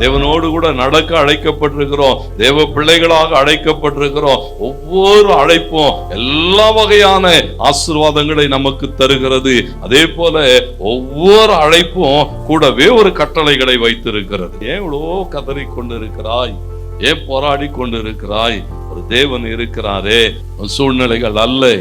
தேவனோடு கூட நடக்க அழைக்கப்பட்டிருக்கிறோம். தேவ பிள்ளைகளாக அழைக்கப்பட்டிருக்கிறோம். ஒவ்வொரு அழைப்பும் எல்லா வகையான ஆசீர்வாதங்களை நமக்கு தருகிறது. அதே போல ஒவ்வொரு அழைப்பும் கூடவே ஒரு கட்டளைகளை வைத்திருக்கிறது. ஏன் இவ்வளோ கதறி கொண்டிருக்கிறாய்? ஏன் போராடி கொண்டிருக்கிறாய்? ஒரு தேவன் இருக்கிறாரே. சூழ்நிலைகள் அல்ல.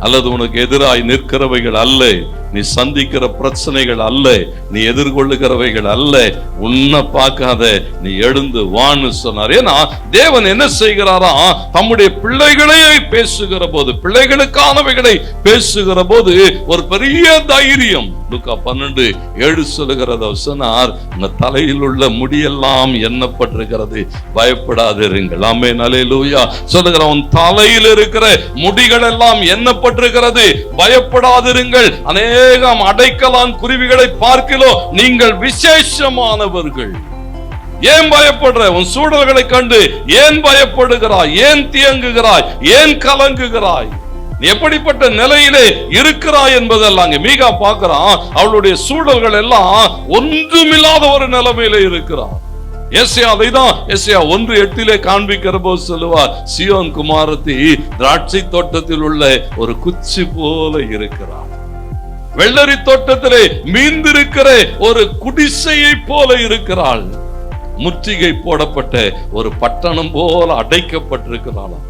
அல்லது உனக்கு எதிராய் நிற்கிறவைகள் அல்ல. நீ சந்திக்கிற பிரச்சனைகள் அல்ல நீ எதிர்கொள்ளுகிறவைகள் அல்ல. உன்னை பார்க்காத நீ எழுந்து வான்னு சொன்னார். ஏன்னா தேவன் என்ன செய்கிறாரா? தம்முடைய பிள்ளைகளே பேசுகிற போது பிள்ளைகளுக்கானவைகளை பேசுகிற போது ஒரு பெரிய தைரியம். லுக்கா பன்னெண்டு ஏழு சொல்லுகிறத சொன்னார் உங்க தலையில் உள்ள முடியெல்லாம் எண்ணப்பட்டிருக்கிறது. பயப்படாதிருங்கள். ஆமே நலே லூயா சொல்லுகிற உன் தலையில் இருக்கிற முடிகள் எல்லாம் எண்ணப்பட்டிருக்கிறது. பயப்படாதிருங்கள். அநேகம் அடைக்கலான் குருவிகளை பார்க்கிறோ நீங்கள் விசேஷமானவர்கள். ஏன் பயப்படுற? உன் சூழல்களை கண்டு ஏன் பயப்படுகிறாய்? ஏன் தியங்குகிறாய்? ஏன் கலங்குகிறாய்? எப்படிப்பட்ட நிலையிலே இருக்கிறாய் என்பதெல்லாம் அங்க மீகா பார்க்கிறான். அவளுடைய சூழல்கள் எல்லாம் ஒன்றுமில்லாத ஒரு நிலைமையில இருக்கிறான். எஸ்யா அதைதான் எஸ்யா ஒன்று எட்டிலே காண்பிக்கிற போது சொல்லுவார் சியோன் குமாரத்தி திராட்சை தோட்டத்தில் உள்ள ஒரு குச்சி போல இருக்கிறார் வெள்ளரி தோட்டத்திலே மீந்திருக்கிற ஒரு குடிசையை போல இருக்கிறாள். முற்றுகை போடப்பட்ட ஒரு பட்டணம் போல அடைக்கப்பட்டிருக்கிறாளாம்.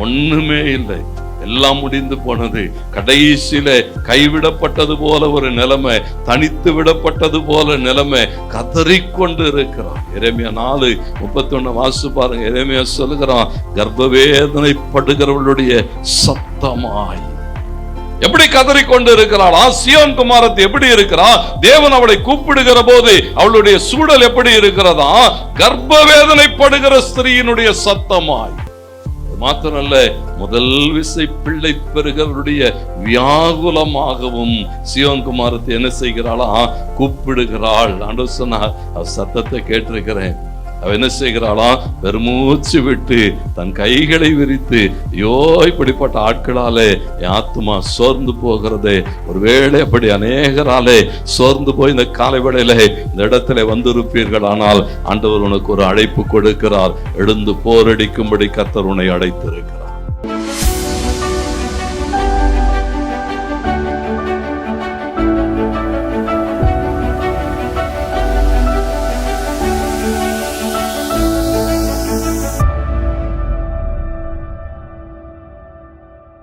ஒண்ணுமே இல்லை. எல்லாம் முடிந்து போனது. கடைசியில கைவிடப்பட்டது போல ஒரு நிலைமை தனித்து விடப்பட்டது போல நிலைமை கதறிக்கொண்டு இருக்கிறான் இறைமையா நாலு முப்பத்தி வாசு பாருங்க. இறைமையா சொல்லுகிறான் கர்ப்பவேதனைப்படுகிறவளுடைய சத்தமாய். எப்படி கதறிக்கொண்டு இருக்கிறாளா சியோன் குமாரத்து எப்படி இருக்கிறா? தேவன் அவளை கூப்பிடுகிற போது அவளுடைய சூழல் எப்படி இருக்கிறதா? கர்ப்பவேதனைப்படுகிற ஸ்திரீயினுடைய சத்தமாய். அது மாத்திரமல்ல முதல் விசை பிள்ளை பெறுகிறவருடைய வியாகுலமாகவும் சிவன்குமாரத்தை என்ன செய்கிறாளா? கூப்பிடுகிறாள். ஆண்டு சொன்னார் சத்தத்தை கேட்டிருக்கிறேன். அவ என்ன செய்கிறாளா பெருமூச்சு விட்டு தன் கைகளை விரித்து ஐயோ இப்படிப்பட்ட ஆட்களாலே என் ஆத்மா சோர்ந்து போகிறதே. ஒருவேளை அப்படி அநேகராலே சோர்ந்து போய் இந்த காலை வேளையில இந்த இடத்துல வந்திருப்பீர்கள். ஆனால் ஆண்டவர் உனக்கு ஒரு அழைப்பு கொடுக்கிறார். எழுந்து போரடிக்கும்படி கத்தர் உன்னை அடைத்திருக்கிறார்